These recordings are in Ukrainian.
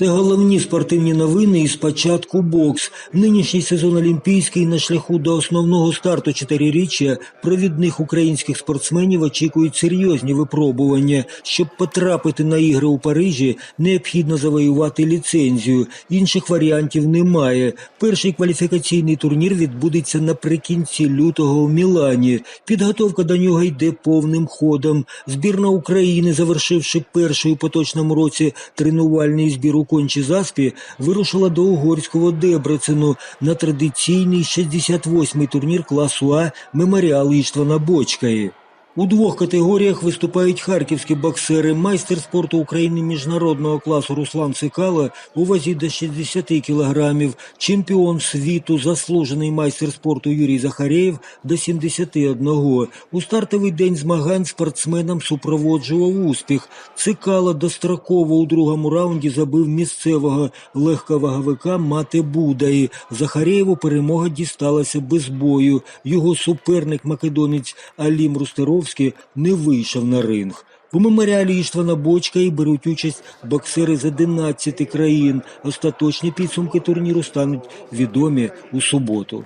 Це головні спортивні новини і спочатку бокс. Нинішній сезон Олімпійський на шляху до основного старту чотириріччя провідних українських спортсменів очікують серйозні випробування. Щоб потрапити на ігри у Парижі, необхідно завоювати ліцензію. Інших варіантів немає. Перший кваліфікаційний турнір відбудеться наприкінці лютого в Мілані. Підготовка до нього йде повним ходом. Збірна України, завершивши перший у поточному році тренувальний збір у кончі заспі, вирушила до угорського Дебрецену на традиційний 68-й турнір класу А «Меморіал Іштвана Бочкаї». У двох категоріях виступають харківські боксери. Майстер спорту України міжнародного класу Руслан Цикало у вазі до 60 кілограмів, чемпіон світу, заслужений майстер спорту Юрій Захарєєв до 71. У стартовий день змагань спортсменам супроводжував успіх. Цикало достроково у другому раунді забив місцевого легковаговика Мате Будаї. Захарєєву перемога дісталася без бою. Його суперник македонець Алім Рустеровський не вийшов на ринг. У меморіалі Іштвана Бочка і беруть участь боксери з 11 країн. Остаточні підсумки турніру стануть відомі у суботу.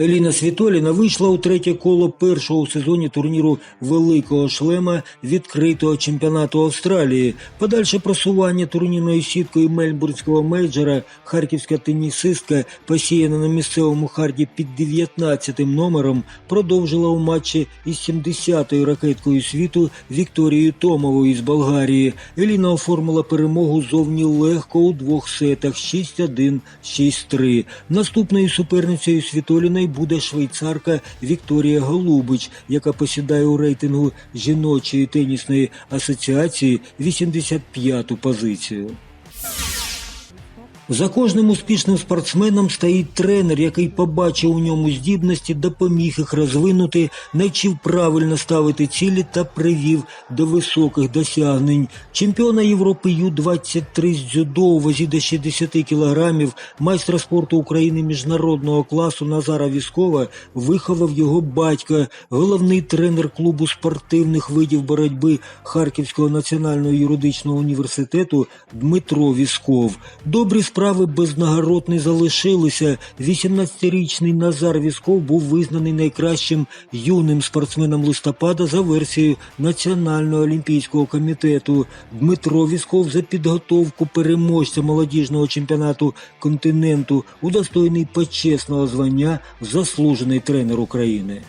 Еліна Світоліна вийшла у третє коло першого у сезоні турніру Великого шлема відкритого чемпіонату Австралії. Подальше просування турнірною сіткою Мельбурнського мейджора харківська тенісистка, посіяна на місцевому харді під 19-м номером, продовжила у матчі із 70-ю ракеткою світу Вікторією Томовою з Болгарії. Еліна оформила перемогу зовні легко у двох сетах 6-1, 6-3. Наступною суперницею Світоліної буде швейцарка Вікторія Голубич, яка посідає у рейтингу жіночої тенісної асоціації 85-ту позицію. За кожним успішним спортсменом стоїть тренер, який побачив у ньому здібності, допоміг їх розвинути, навчив правильно ставити цілі та привів до високих досягнень. Чемпіона Європи Ю-23 з дзюдо у вазі до 60 кілограмів, майстра спорту України міжнародного класу Назара Віскова виховав його батько, головний тренер клубу спортивних видів боротьби Харківського національного юридичного університету Дмитро Вісков. Добрі справи без нагород не залишилися. 18-річний Назар Вісков був визнаний найкращим юним спортсменом листопада за версією Національного олімпійського комітету. Дмитро Вісков за підготовку переможця молодіжного чемпіонату континенту удостоєний почесного звання заслужений тренер України.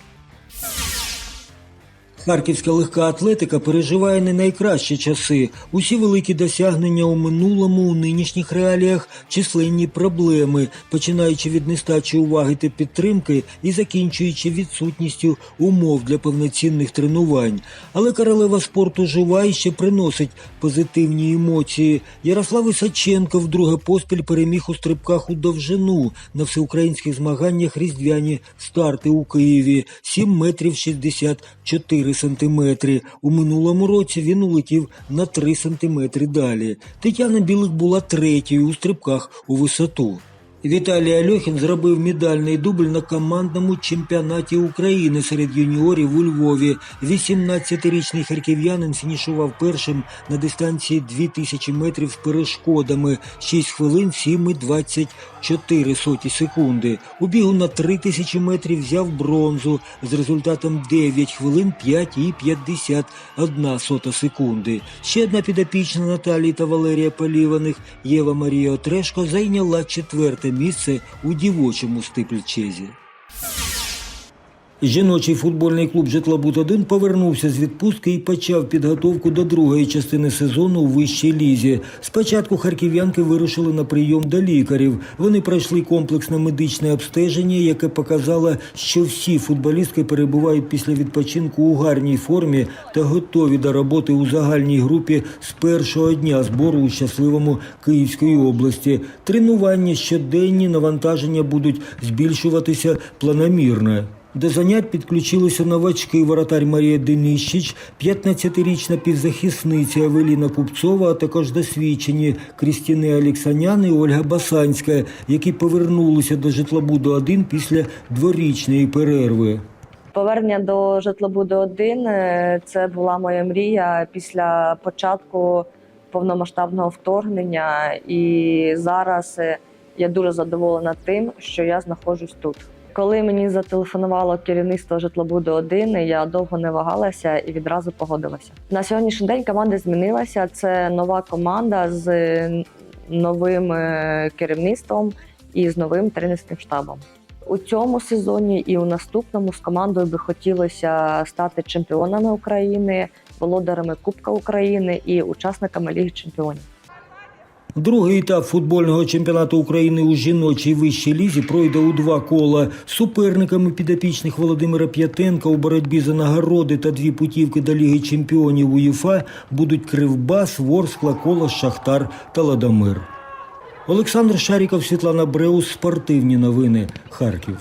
Харківська легка атлетика переживає не найкращі часи. Усі великі досягнення у минулому, у нинішніх реаліях численні проблеми, починаючи від нестачі уваги та підтримки і закінчуючи відсутністю умов для повноцінних тренувань. Але королева спорту жива і ще приносить позитивні емоції. Ярослав Ісаченко вдруге поспіль переміг у стрибках у довжину на всеукраїнських змаганнях різдвяні старти у Києві 7 метрів 64 сантиметри. У минулому році він улетів на 3 сантиметри далі. Тетяна Білик була третьою у стрибках у висоту. Віталій Альохін зробив медальний дубль на командному чемпіонаті України серед юніорів у Львові. 18-річний харків'янин фінішував першим на дистанції 2000 метрів з перешкодами 6 хвилин 7 і 24 соті секунди. У бігу на 3000 метрів взяв бронзу з результатом 9 хвилин 5 і 51 сота секунди. Ще одна підопічна Наталії та Валерія Поліваних Єва Марія Отрешко зайняла четверте місце у дівочому стипльчезі. Жіночий футбольний клуб Житлобуд-1 повернувся з відпустки і почав підготовку до другої частини сезону у вищій лізі. Спочатку харків'янки вирушили на прийом до лікарів. Вони пройшли комплексне медичне обстеження, яке показало, що всі футболістки перебувають після відпочинку у гарній формі та готові до роботи у загальній групі з першого дня збору у щасливому Київської області. Тренування щоденні навантаження будуть збільшуватися планомірно. До занять підключилися новачки воротар Марія Денищич, 15-річна півзахисниця Евеліна Пупцова, а також досвідчені Крістіни Олексанян і Ольга Басанська, які повернулися до житлобуду 1 після дворічної перерви. Повернення до житлобуду 1 це була моя мрія після початку повномасштабного вторгнення, і зараз е, я дуже задоволена тим, що я знаходжусь тут. Коли мені зателефонувало керівництво житлобуду 1 я довго не вагалася і відразу погодилася. На сьогоднішній день команда змінилася. Це нова команда з новим е, керівництвом і з новим тренерським штабом. У цьому сезоні і у наступному з командою би хотілося стати чемпіонами України, володарами Кубка України і учасниками Ліги Чемпіонів. Другий етап футбольного чемпіонату України у жіночій вищій лізі пройде у два кола. Суперниками підопічних Володимира П'ятенка у боротьбі за нагороди та дві путівки до Ліги чемпіонів УЄФА будуть Кривбас, Ворскла, Колос, Шахтар та Ладомир. Олександр Шаріков, Світлана Бреус, Спортивні новини, Харків.